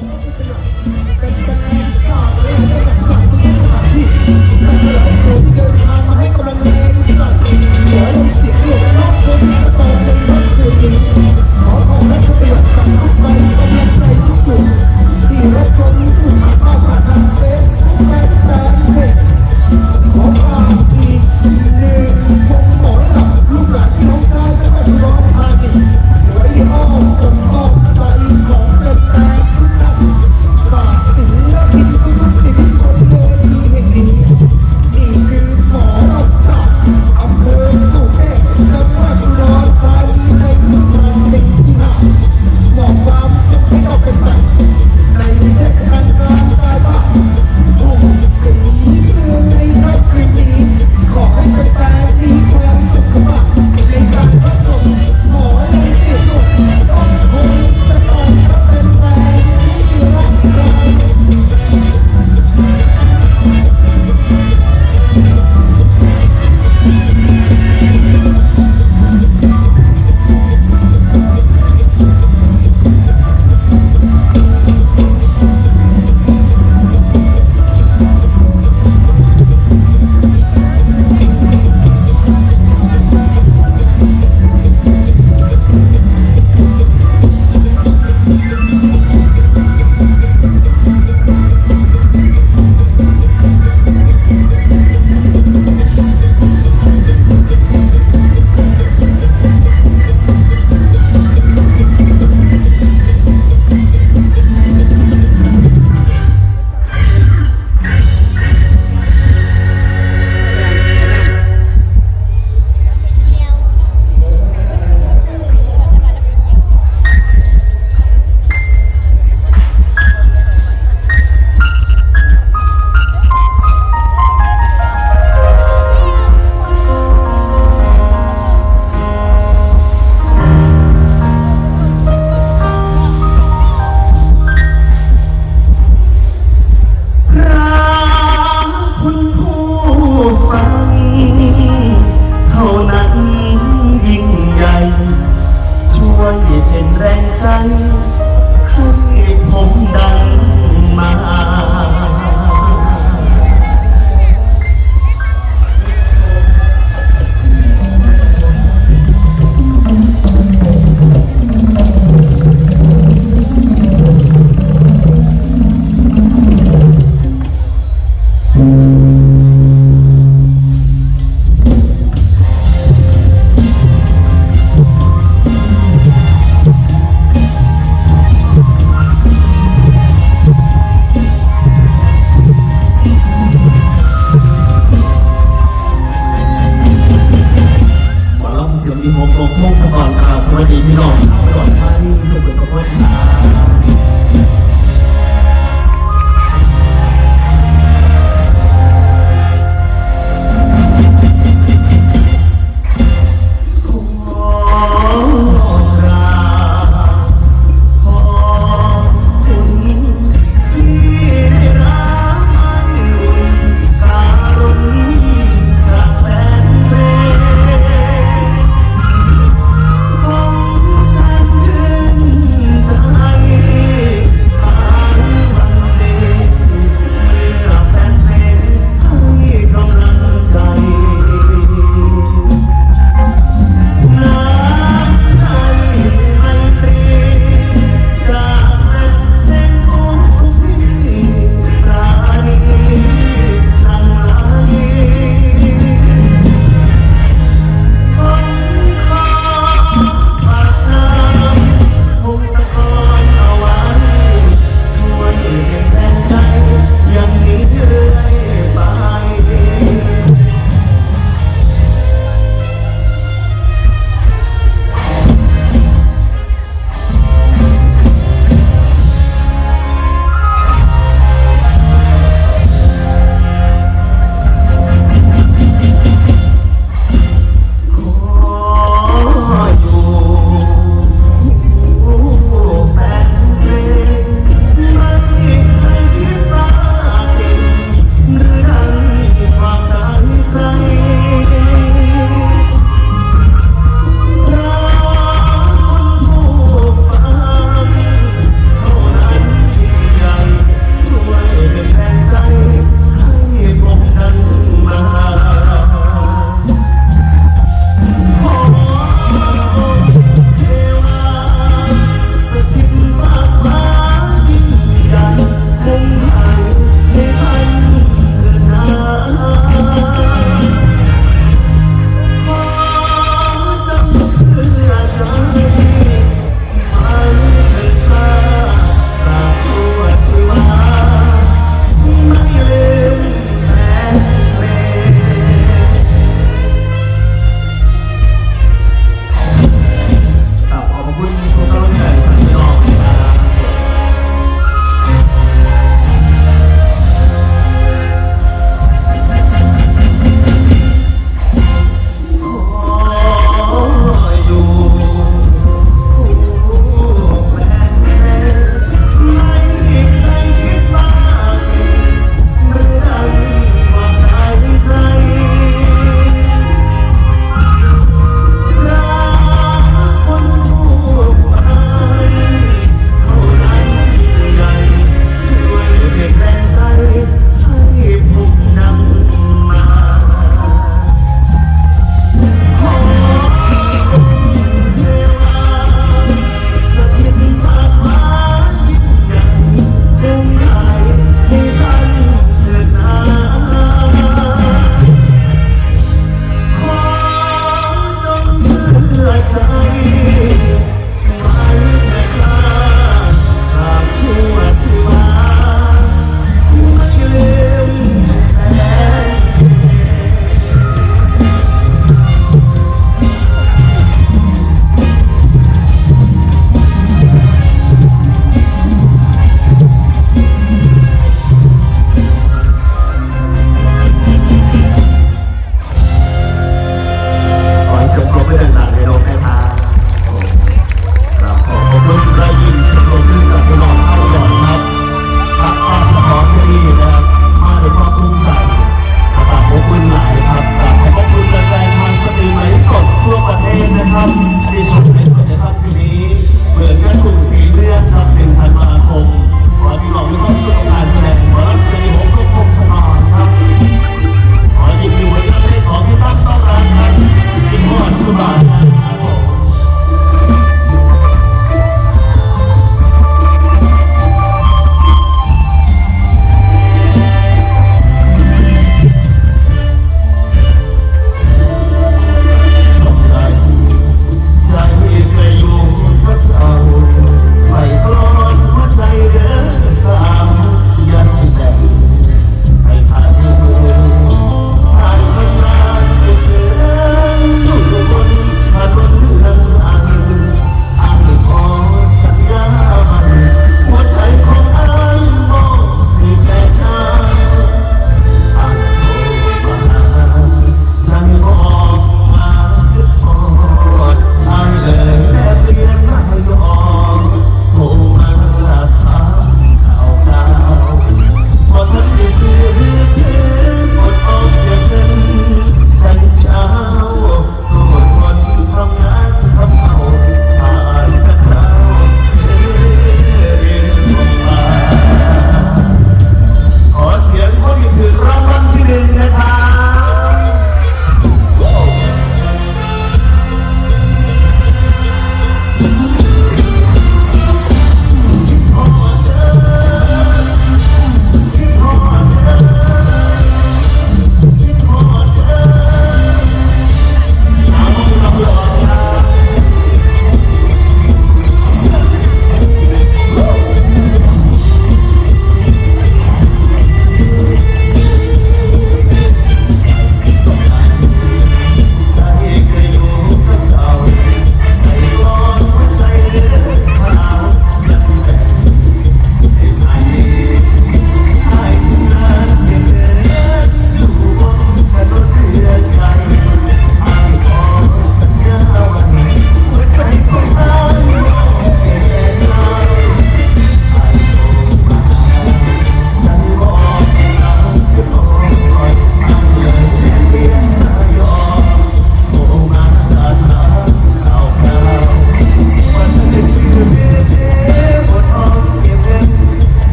เป็นแรงต่อเรื่อแบบสัตว์ที่สถานที่แต่เราโดนเดินทางมาให้กำลัง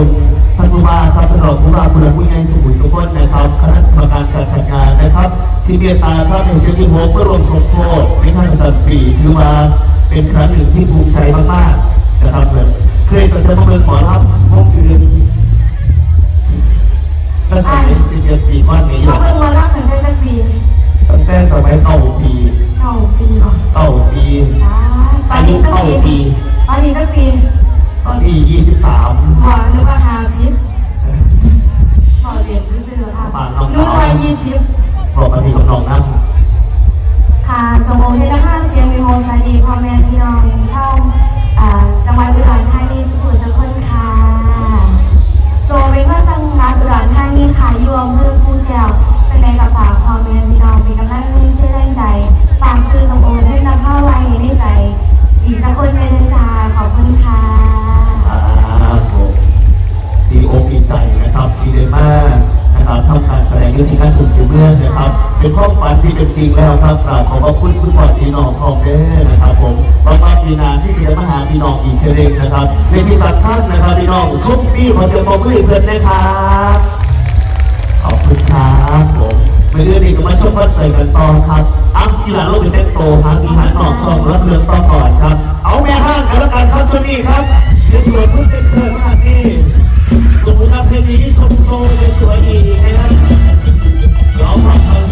คุณท่านผู้ว่าครับท่านรองผู้ว่าผู้รับผู้ใหญ่สุขุมสุขนนะครับคณะกรรมการการจัดงานนะครับ ที่เมตตาครับในสิ่งที่ผมเมื่อรวมสมโพธิในท่านประจำปีถือว่าเป็นครั้งหนึ่งที่ภูมิใจมากๆนะครับเหมือนเคยตั้งแต่มาเมืองหมอลำพวกอื่นก็สมัยสิบเจ็ดปีก่อนนี้อเขายู่เพิ่งมารับหนึ่งได้สักปีตั้งแต่สมัยเก้าปีเก้าปีป่ะเก้าปีตอนนี้สักปีตอนนี้สักปี ตอนนี้ยี่สิบสามหัวนึกว่าหาสิบพอเรียนรู้สึกว่ารู้วัยยี่สิบบอกกับพี่กับน้องนั่งค่ะสมโอเทนะคะเสียงวิโมสวัสดีพ่อแม่พี่น้องช่องอ่าจังหวัดอุดรธานีสุขุมสุขนค่ะโซเป็นว่าจังหวัดอุดรธานีค่ะอยู่อำเภอคูแก้วจะได้กับฝากพ่อแม่พี่น้องเป็นกำลังมีชื่อแรงใจฝากซื้อสมโอให้นำผ้าไว้ ที่เป็นจริงแล้วครับกราบขอบพระคุณคุณพ่อพี่น้องพร้อมเด้อนะครับผมหวังว่าปีนาที่เสียมหาพี่น้องอีกเช่นเดิมนะครับในที่สำคัญนนะครับพี่น้องชุกพี่ขอเสียงปรบมือเพื่อนนะครับขอบคุณครับผมเมื่อเดือนนี้ก็มาชมคอนเสิร์ตกันต่อครับอัพอีหลานโรบินเต็โตครับมีหานออกช่องรับเรื่องต่อก่อนครับ เอาแม่ห้างกันแล้วกันครับช่วงนี้ครับเดี๋ยวตรวจเพื่อนเต็มเพื่อนมากนี่สมมติว่าเพลงนี้ชมโชว์สวยๆอีกนะครับ